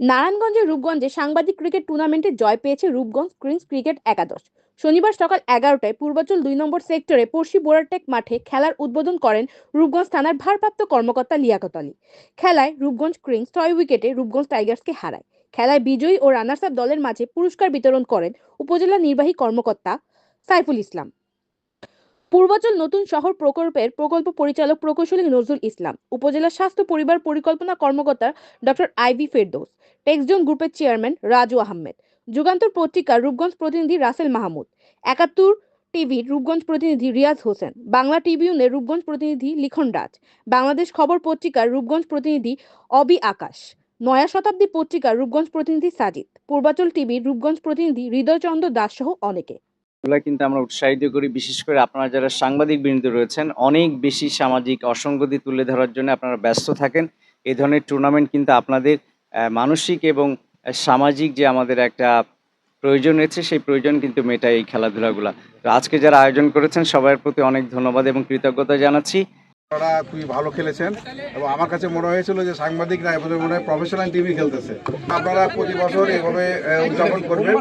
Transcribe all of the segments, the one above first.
নারায়ণগঞ্জের রূপগঞ্জে সাংবাদিক ক্রিকেট টুর্নামেন্টে জয় পেয়েছে রূপগঞ্জ ক্রিন্স ক্রিকেট একাদশ। শনিবার সকাল এগারোটায় পূর্বাচল দুই নম্বর সেক্টরে পড়শি বোরারটেক মাঠে খেলার উদ্বোধন করেন রূপগঞ্জ থানার ভারপ্রাপ্ত কর্মকর্তা লিয়াকত আলী খেলায় রূপগঞ্জ ক্রিন্স ছয় উইকেটে রূপগঞ্জ টাইগার্সকে হারায়। খেলায় বিজয়ী ও রানার্স আপ দলের মাঝে পুরস্কার বিতরণ করেন উপজেলা নির্বাহী কর্মকর্তা সাইফুল ইসলাম। পূর্বাচল নতুন শহর প্রকল্পের প্রকল্প পরিচালক প্রকৌশলী নজরুল ইসলাম, উপজেলা স্বাস্থ্য পরিবার পরিকল্পনা কর্মকর্তা ডক্টর আইভি ফেরদৌস টেক্সজন গ্রুপের চেয়ারম্যান রাজু আহমেদ। যুগান্তর পত্রিকার রূপগঞ্জ প্রতিনিধি রাসেল মাহমুদ। একাত্তর টিভির রূপগঞ্জ প্রতিনিধি রিয়াজ হোসেন। বাংলা ট্রিবিউনের রূপগঞ্জ প্রতিনিধি লিখন রাজ। বাংলাদেশ খবর পত্রিকার রূপগঞ্জ প্রতিনিধি অবি আকাশ। নয়া শতাব্দী পত্রিকার রূপগঞ্জ প্রতিনিধি সাজিদ। পূর্বাচল টিভির রূপগঞ্জ প্রতিনিধি হৃদয়চন্দ্র দাস সহ অনেকে। কিন্তু আমরা উৎসাহিত করি, বিশেষ করে আপনারা যারা সাংবাদিক বৃন্দ রয়েছেন, অনেক বেশি সামাজিক অসঙ্গতি তুলে ধরার জন্য আপনারা ব্যস্ত থাকেন। এই ধরনের টুর্নামেন্ট কিন্তু আপনাদের মানসিক এবং সামাজিক যে আমাদের একটা প্রয়োজন রয়েছে, সেই প্রয়োজন কিন্তু মেটায় এই খেলাধুলাগুলা। তো আজকে যারা আয়োজন করেছেন, সবার প্রতি অনেক ধন্যবাদ এবং কৃতজ্ঞতা জানাচ্ছি। ওরা খুবই ভালো খেলেছেন এবং আমার কাছে মনে হয়েছিল যে সাংবাদিকরা এবছর মনে হয় প্রফেশনাল টিভি খেলতেছে। আপনারা প্রতি বছর এভাবে উদযাপন করবেন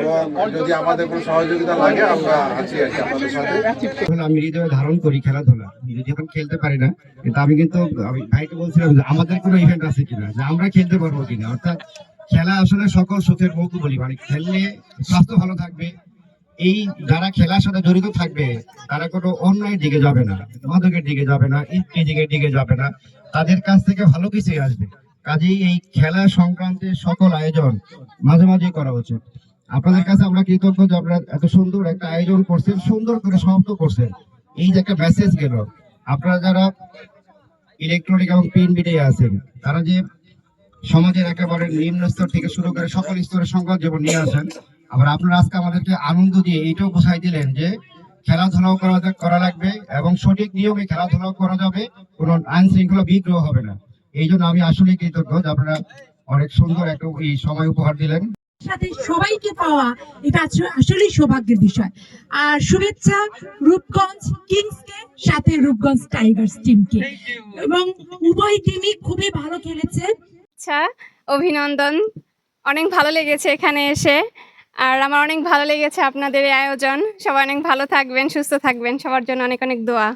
এবং যদি আমাদের কোনো সহযোগিতা লাগে, আমরা আছি আর কি আপনাদের সাথে। আমি ধারণ করি খেলাধুলা যদি এখন খেলতে পারি না, কিন্তু আমি কিন্তু ভাইকে বলছিলাম যে আমাদের কোনো ইভেন্ট আছে কিনা, যে আমরা খেলতে পারব কিনা। অর্থাৎ খেলা আসলে সকল সুখের মৌকু বলি মানে খেললে স্বাস্থ্য ভালো থাকবে এই যারা খেলার সাথে জড়িত থাকবে, তারা কোনো অন্যায়ের দিকে যাবে না মাদকের দিকে যাবে না দিকের দিকে যাবে না। তাদের কাছ থেকে ভালো কিছুই আসবে। কাজেই এই খেলা সংক্রান্তের সকল আয়োজন মাঝে মাঝে করা উচিত। আপনাদের কাছে আমরা কৃতজ্ঞ যে আপনারা এত সুন্দর একটা আয়োজন করছেন, সুন্দর করে সমাপ্ত করছেন। এই যে একটা মেসেজ গেল, আপনারা যারা ইলেকট্রনিক এবং প্রিন্ট মিডিয়া আছেন, তারা যে সমাজের একেবারে নিম্ন স্তর থেকে শুরু করে সকল স্তরের সংবাদ যেমন নিয়ে আসেন আবার আপনারা আজকে আমাদেরকে আনন্দ দিয়ে এইটাও বোঝাই দিলেন যে খেলাধুলাও করা করা লাগবে এবং সঠিক নিয়মে খেলাধুলাও করা যাবে কোনো আইন শৃঙ্খলা বিগ্রহ হবে না। এই জন্য আমি আসলে কৃতজ্ঞ যে আপনারা অনেক সুন্দর একটা এই সময় উপহার দিলেন। সাথে সবাইকে পাওয়া এটা আসলে- আসলেই সৌভাগ্যের বিষয়। আর শুভেচ্ছা রূপগঞ্জ কিংসকে সাথে রূপগঞ্জ টাইগার্স টিমকে। এবং উভয় টিমই খুবই ভালো খেলেছে। আচ্ছা অভিনন্দন। অনেক ভালো লেগেছে এখানে এসে। আর আমার অনেক ভালো লেগেছে আপনাদের এই আয়োজন। সবাই অনেক ভালো থাকবেন, সুস্থ থাকবেন। সবার জন্য অনেক অনেক দোয়া।